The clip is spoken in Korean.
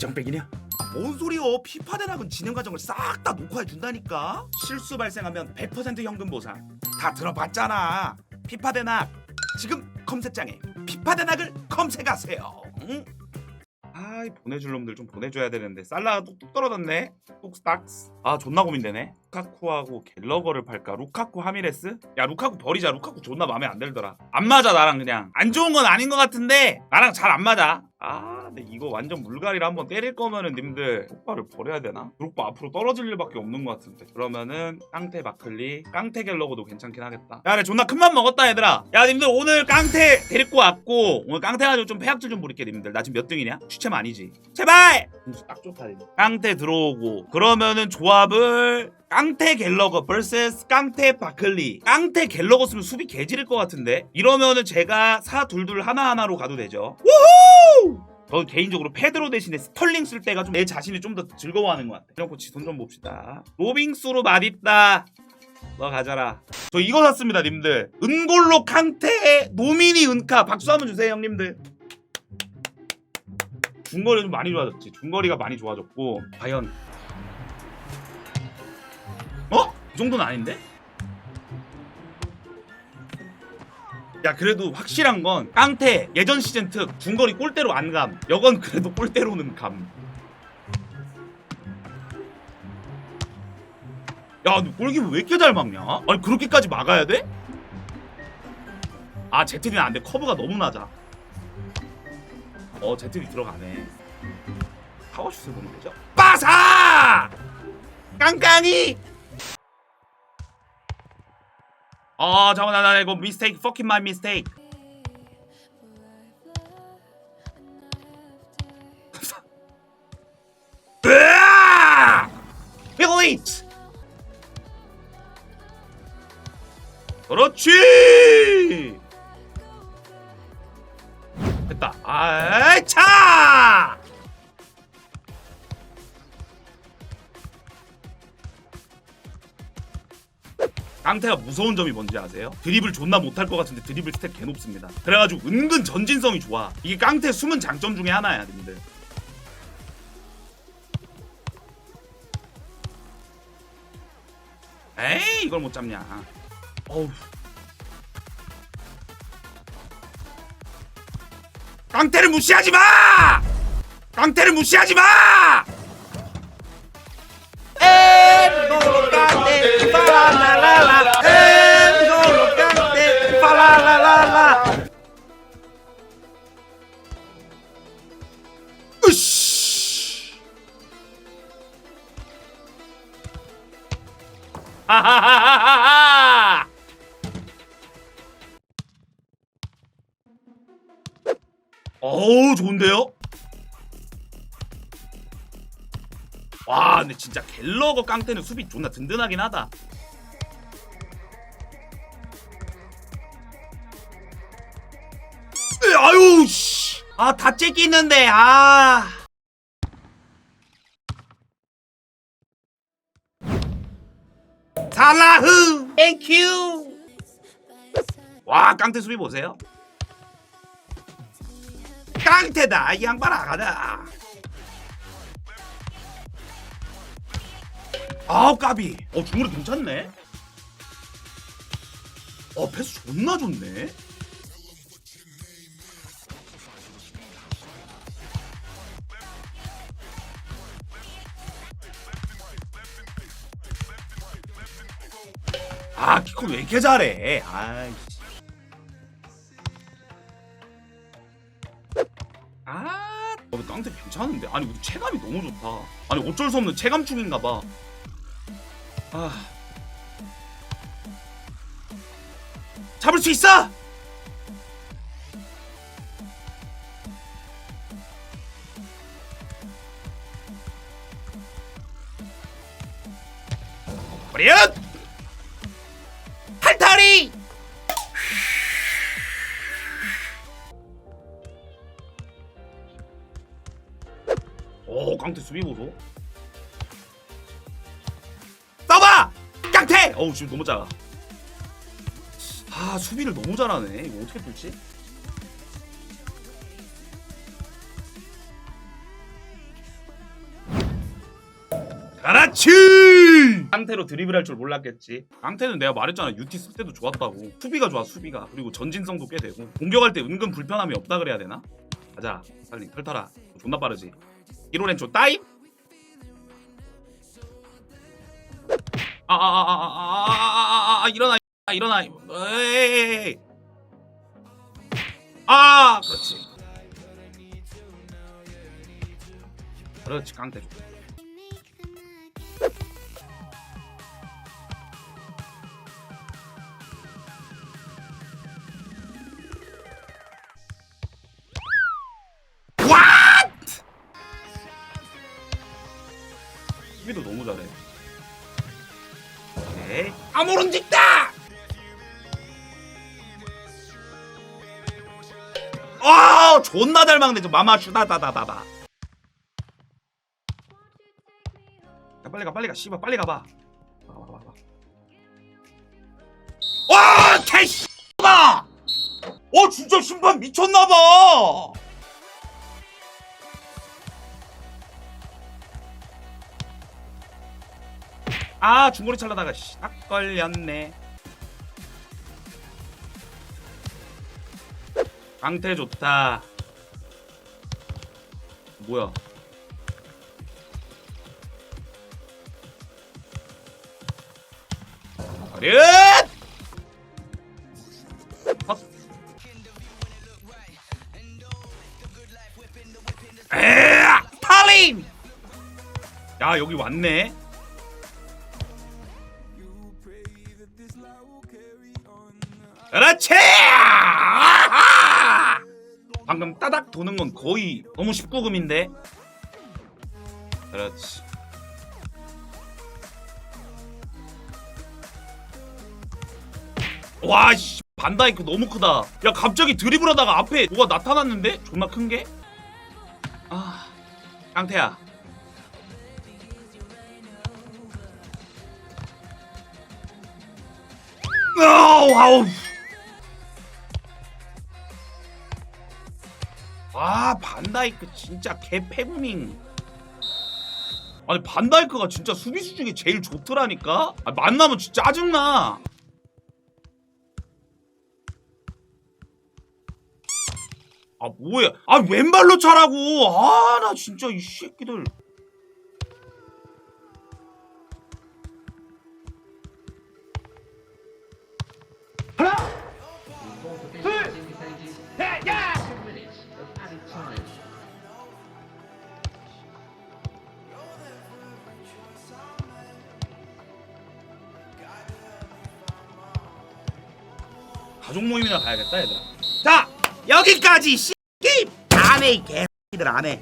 뒷장빼기냐? 뭔 소리요? 피파 대낙은 진행 과정을 싹 다 녹화해 준다니까. 실수 발생하면 100% 현금 보상. 다 들어봤잖아. 피파 대낙. 지금 검색창에 피파 대낙을 검색하세요. 응? 아, 이 보내줄 놈들 좀 보내줘야 되는데 살라가 뚝뚝 떨어졌네. 뚝스닥스. 아, 존나 고민되네. 루카쿠하고 갤러거를 팔까? 루카쿠 하미레스? 야, 루카쿠 버리자. 루카쿠 존나 마음에 안 들더라. 안 맞아 나랑 그냥. 안 좋은 건 아닌 것 같은데 나랑 잘 안 맞아. 아, 근데 이거 완전 물갈이를 한번 때릴 거면은 님들 효과를 버려야 되나? 드록바 앞으로 떨어질 일밖에 없는 것 같은데. 그러면은 깡태 마클리, 깡태 갤러거도 괜찮긴 하겠다. 야, 그래 존나 큰맘 먹었다 얘들아. 야, 님들 오늘 깡태 데리고 왔고 오늘 깡태 가지고 좀 폐악질 좀 부릴게 님들. 나 지금 몇 등이냐? 추첨 아니지? 제발! 딱 좋다 님들. 깡태 들어오고 그러면은 조합을 깡태 갤러거 vs 깡태 바클리 깡태 갤러거 쓰면 수비 개지를 것 같은데 이러면은 제가 사 둘둘 하나하나로 가도 되죠 우후 저는 개인적으로 페드로 대신에 스털링 쓸 때가 좀 내 자신이 좀 더 즐거워하는 것 같아. 이런 코치 돈좀 봅시다. 로빙수로 맛있다. 너 가져라. 저 이거 샀습니다 님들. 은골로 캉테 노미니 은카. 박수 한번 주세요 형님들. 중거리 좀 많이 좋아졌지. 중거리가 많이 좋아졌고 과연. 어? 이 정도는 아닌데? 야 그래도 확실한 건 깡태 예전 시즌 특 중거리 골대로 안감 여건 그래도 골대로는 감 야, 너 골키퍼 왜 이렇게 잘 막냐? 아니 그렇게까지 막아야 돼? 아 제트리는 안 돼. 커브가 너무 낮아. 어 제트리 들어가네. 파워슛을 보면 되죠? 빠사! 깡깡이! 아 잠깐만 나, 나 이거 미스테이크 fucking my mistake. 그렇지! 됐다. 아 깡태가 무서운 점이 뭔지 아세요? 드립을 존나 못할 것 같은데 드립을 스택 개 높습니다. 그래가지고 은근 전진성이 좋아. 이게 깡태 숨은 장점 중에 하나야, 님들. 에이 이걸 못 잡냐. 어우. 깡태를 무시하지 마! 깡태를 무시하지 마! 엠골로 깡태 파라라라라 엠골로 깡태 파라라라라 으씨 하하하하하 어우 좋은데요? 근데 진짜 갤러거 깡태는 수비 존나 든든하긴 하다. 으, 아유 씨 아 다 째끼는데 아. 살라흐! 땡큐 와 깡태 수비 보세요. 깡태다 이 양반아 가자 아우 까비 어 중거리 괜찮네 어 패스 존나 좋네 아 키코 왜 이렇게 잘해 아이씨 아, 어, 근데 깡태 괜찮은데? 아니, 우리 체감이 너무 좋다. 아니, 어쩔 수 없는 체감충인가 봐. 아. 잡을 수 있어! 버리엇! 탈탈이! 오 깡태 수비 보소 깡태 어우 지금 너무 작아 아 수비를 너무 잘하네. 이거 어떻게 뚫지? 그렇지 깡태로 드리블할 줄 몰랐겠지. 깡태는 내가 말했잖아. 유티 쓸 때도 좋았다고. 수비가 좋아 수비가. 그리고 전진성도 꽤 되고. 공격할 때 은근 불편함이 없다 그래야 되나? 가자. 빨리 털털아. 존나 빠르지. 1호렌 초 따임 아, 아아아아아아아아 일어나 일어나 에이 아 그렇지 그렇지? 수비도 너무 잘해. 오케이. 아모론 직다! 아, 존나 잘 막네. 저 마마 슈다다다다다. 야, 빨리 가, 빨리 가. 씨발, 빨리 가봐. 와, 개씨다! 어, 진짜 심판 미쳤나봐! 아 중거리 찰라다가 씨, 딱 걸렸네. 강태 좋다. 뭐야? 헛. 에아 스탈린 야 여기 왔네 그렇지! 아하! 방금 따닥 도는 건 거의 너무 19금인데. 그렇지. 와, 씨, 반다이크 너무 크다. 야, 갑자기 드리블하다가 앞에 뭐가 나타났는데? 존나 큰 게? 아, 깡태야. 아우, 아우. 아 반다이크 진짜 개 패구밍. 아니 반다이크가 진짜 수비수 중에 제일 좋더라니까? 아, 만나면 진짜 짜증나. 아 뭐야 아 왼발로 차라고. 아 나 진짜 이 새끼들 가족 모임이나 가야겠다 얘들아. 자 여기까지 씨끼 안해 이 개X들 안해